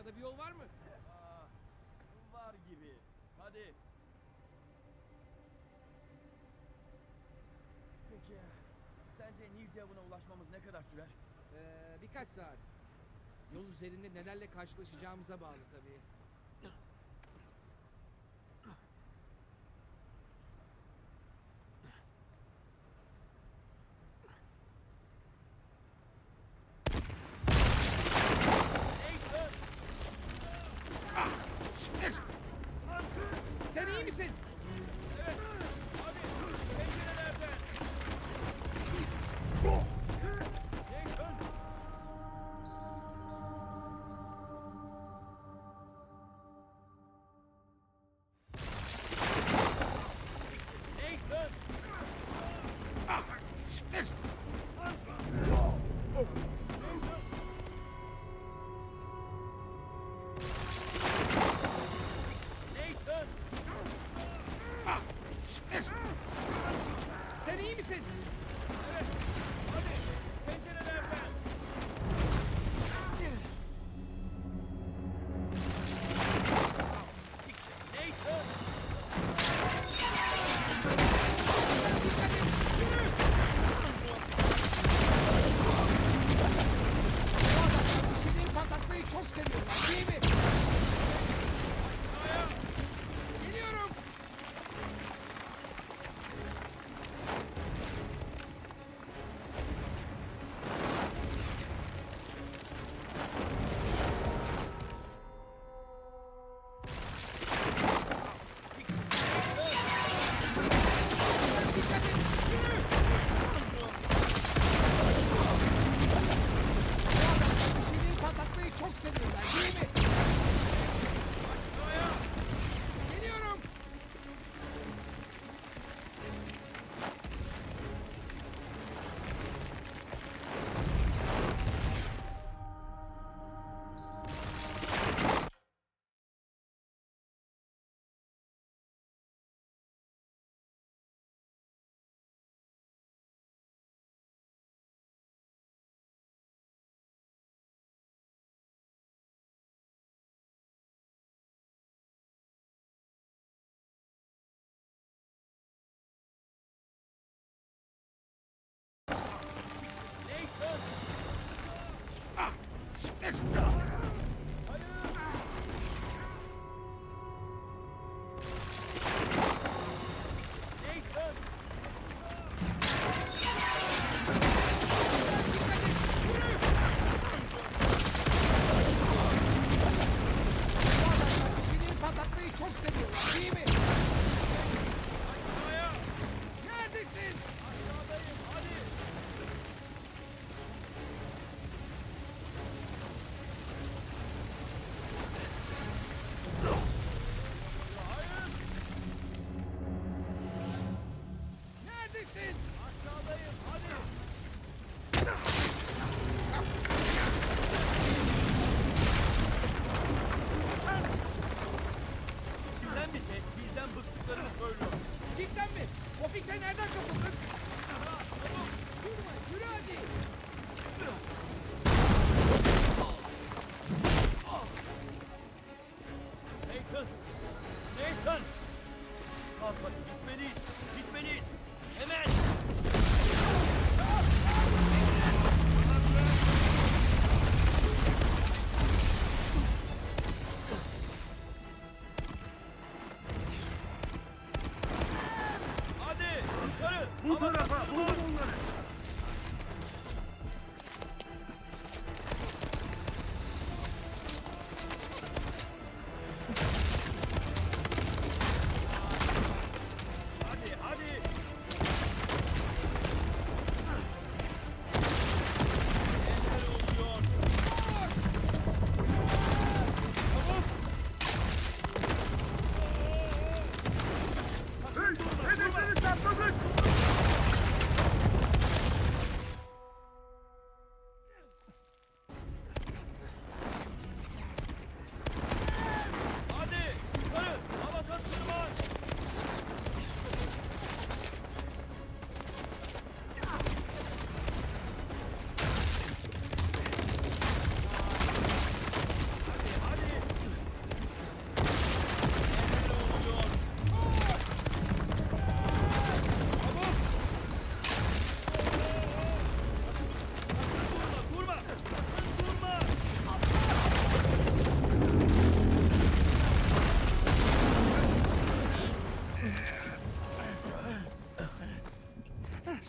Aşağıda bir yol var mı? Aa, var gibi. Hadi. Peki sence New Devon'a ulaşmamız ne kadar sürer? Ee, birkaç saat. Yol üzerinde nelerle karşılaşacağımıza bağlı tabii.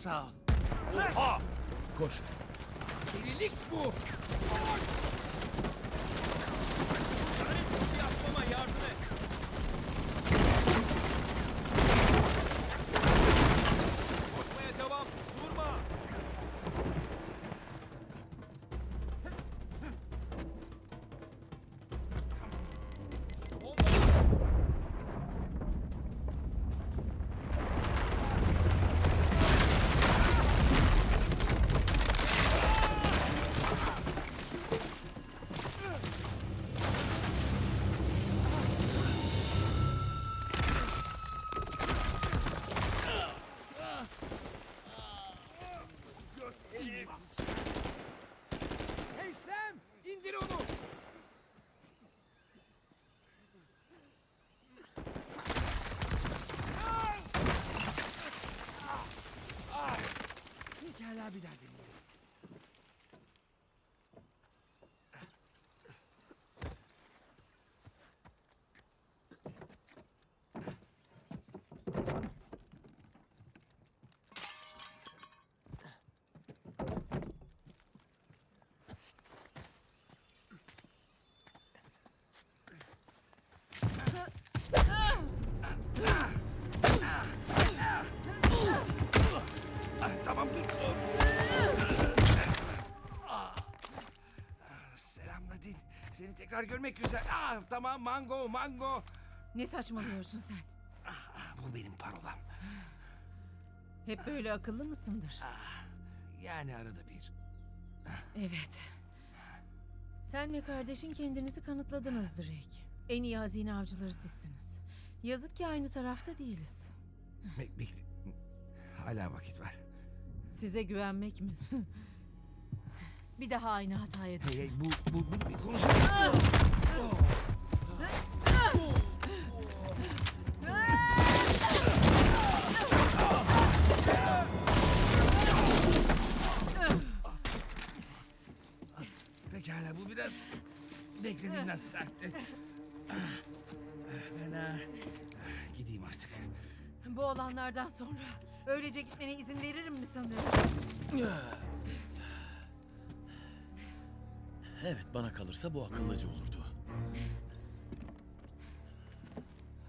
Sağ ol. Oha! Koş. Delilik bu. Selam Nadine. Seni tekrar görmek güzel. Ah, tamam mango mango. Ne saçmalıyorsun sen? Ah, bu benim parolam. Hep böyle akıllı mısındır? Yani arada bir. Evet. Sen ve kardeşin kendinizi kanıtladınız Drake. En iyi hazine avcıları sizsiniz. Yazık ki aynı tarafta değiliz. Bek. Hala vakit var. Size güvenmek mi? Bir daha aynı hataya düşme. hey, bu, bu, bunu bir konuşalım. Pekala bu biraz beklediğimden sertti. Ben ha, gideyim artık. Bu olanlardan sonra öylece gitmene izin veririm mi sanıyorsun? Evet bana kalırsa bu akıllıca olurdu.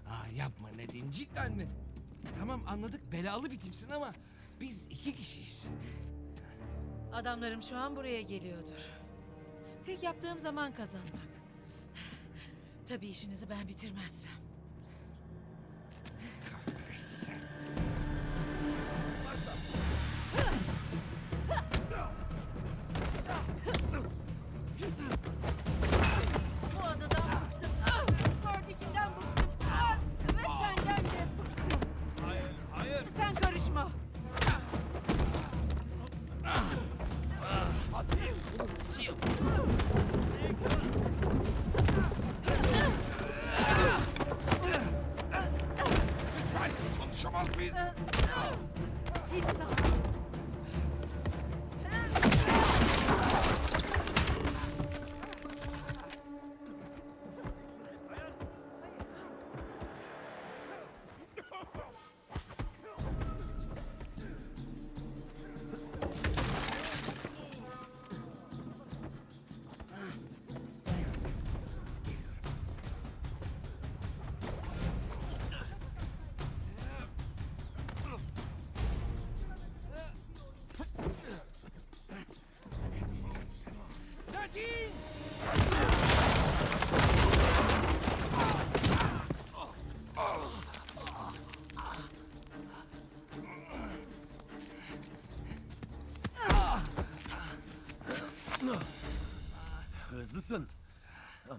Aa, yapma Nedim cidden mi? Tamam anladık belalı bir tipsin ama biz iki kişiyiz. Adamlarım şu an buraya geliyordur. Tek yaptığım zaman kazanmak. Tabii işinizi ben bitirmezsem.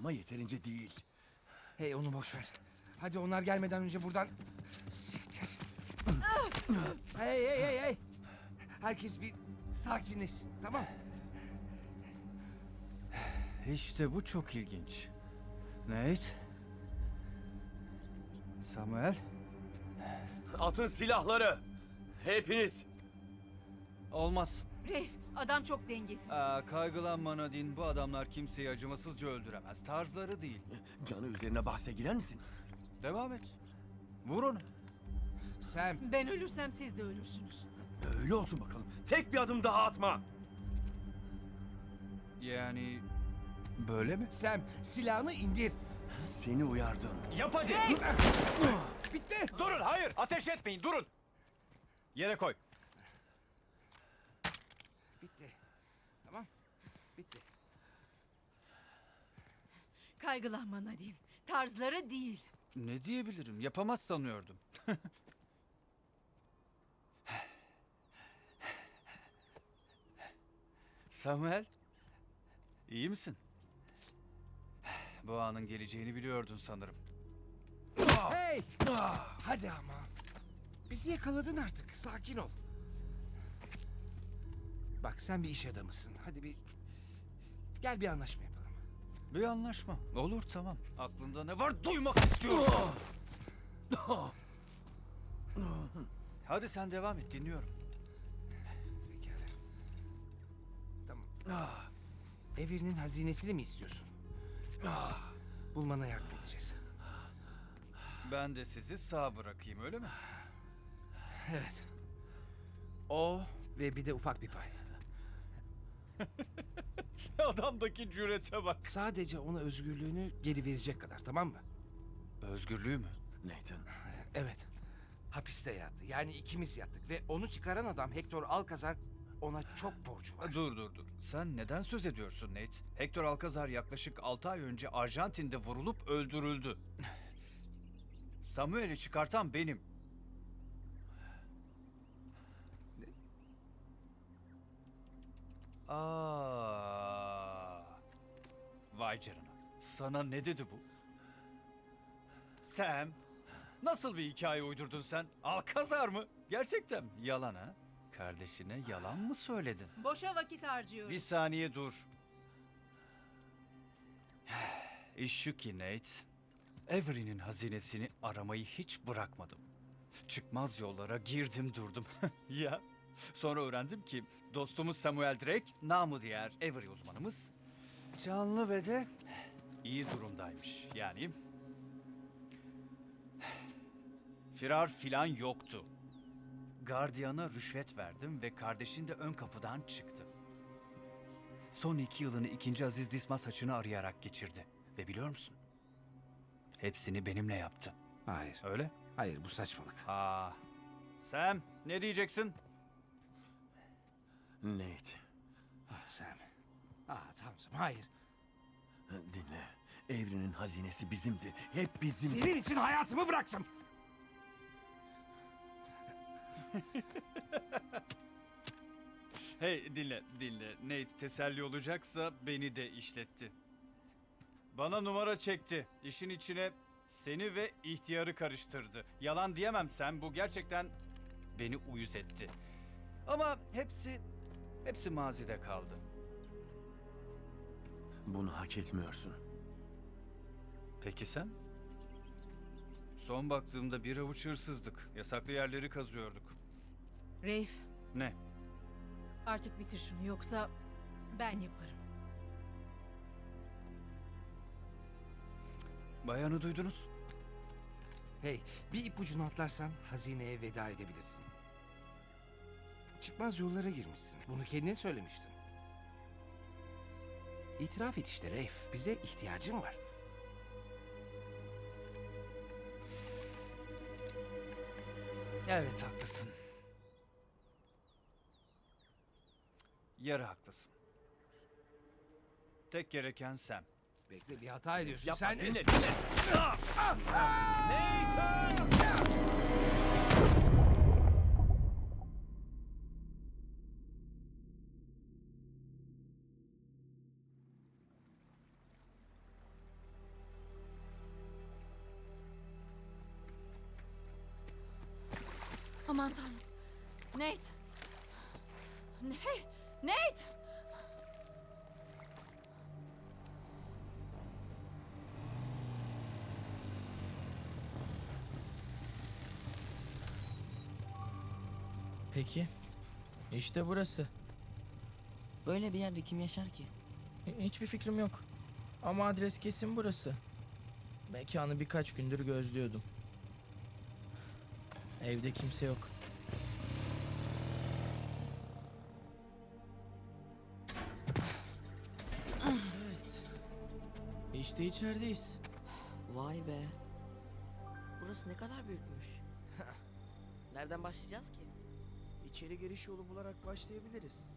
Ama yeterince değil. Hey onu boş ver. Hadi onlar gelmeden önce buradan... Siktir. hey hey hey hey. Herkes bir sakinleşsin tamam İşte bu çok ilginç. Nate? Samuel? Atın silahları. Hepiniz. Olmaz. Reif, adam çok dengesiz. Aa, kaygılanma Nadine. Bu adamlar kimseyi acımasızca öldüremez. Tarzları değil. Canı üzerine bahse girer misin? Devam et. Vur onu. Sam Ben ölürsem siz de ölürsünüz. Öyle olsun bakalım. Tek bir adım daha atma. Yani böyle mi? Sam silahını indir. Seni uyardım. Yap hadi. Bitti. Durun hayır ateş etmeyin durun. Yere koy. Bitti. Tamam. Bitti. Kaygılanma Nadine. Tarzları değil. Ne diyebilirim yapamaz sanıyordum. Samuel, iyi misin? Bu anın geleceğini biliyordun sanırım. Hey! Hadi ama. Bizi yakaladın artık. Sakin ol. Bak sen bir iş adamısın. Hadi bir... Gel bir anlaşma yapalım. Bir anlaşma. Olur tamam. Aklında ne var duymak istiyorum. Hadi sen devam et dinliyorum. Pekala. Tamam. Ah. Evirinin hazinesini mi istiyorsun? Ah. Bulmana yardım edeceğiz. Ben de sizi sağ bırakayım öyle mi? Evet. O ve bir de ufak bir pay. Adamdaki cürete bak. Sadece ona özgürlüğünü geri verecek kadar tamam mı? Özgürlüğü mü? Nathan. Evet. Hapiste yattı. Yani ikimiz yattık ve onu çıkaran adam Hector Alcazar ona çok borcu var. Dur dur dur. Sen neden söz ediyorsun Nate? Hector Alcazar yaklaşık 6 ay önce Arjantin'de vurulup öldürüldü. Samuel'i çıkartan benim. Aa. Vay canına. Sana ne dedi bu? Sam, nasıl bir hikaye uydurdun sen? Alcazar mı? Gerçekten mi? Yalan ha? Kardeşine yalan mı söyledin? Boşa vakit harcıyorum. Bir saniye dur. İş şu ki Nate, Avery'nin hazinesini aramayı hiç bırakmadım. Çıkmaz yollara girdim durdum. ya. Sonra öğrendim ki dostumuz Samuel Drake, namı diğer Avery uzmanımız, canlı ve de iyi durumdaymış. Yani firar filan yoktu. Gardiyana rüşvet verdim ve kardeşin de ön kapıdan çıktı. Son iki yılını ikinci Aziz Dismas haçını arayarak geçirdi. Ve biliyor musun? Hepsini benimle yaptı. Hayır. Öyle? Hayır bu saçmalık. Aa. Sam ne diyeceksin? Nate. Ah Sam. Ah tanrım hayır. Dinle. Evrenin hazinesi bizimdi. Hep bizimdi. Senin için hayatımı bıraktım. Hey dinle dinle. Nate teselli olacaksa beni de işletti. Bana numara çekti. İşin içine seni ve ihtiyarı karıştırdı. Yalan diyemem sen bu gerçekten beni uyuz etti. Ama hepsi hepsi mazide kaldı. Bunu hak etmiyorsun. Peki sen? Son baktığımda bir avuç hırsızdık. Yasaklı yerleri kazıyorduk. Reif, Ne? artık bitir şunu yoksa ben yaparım. Bayanı duydunuz? Hey bir ipucunu atlarsan hazineye veda edebilirsin. Çıkmaz yollara girmişsin. Bunu kendin söylemiştin. İtiraf et işte Reif. Bize ihtiyacın var. Evet haklısın. Yarı haklısın. Tek gereken sen. Bekle bir hata ediyorsun. Yapma Sen... dinle dinle. Aman tanrım. Nate. Ne? Nate! Peki. İşte burası. Böyle bir yerde kim yaşar ki? Hi- Hiçbir fikrim yok. Ama adres kesin burası. Mekanı birkaç gündür gözlüyordum. Evde kimse yok. İşte içerideyiz. Vay be. Burası ne kadar büyükmüş. Nereden başlayacağız ki? İçeri giriş yolu bularak başlayabiliriz.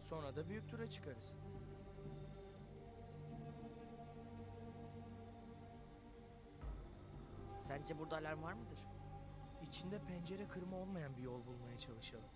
Sonra da büyük tura çıkarız. Sence burada alarm var mıdır? İçinde pencere kırma olmayan bir yol bulmaya çalışalım.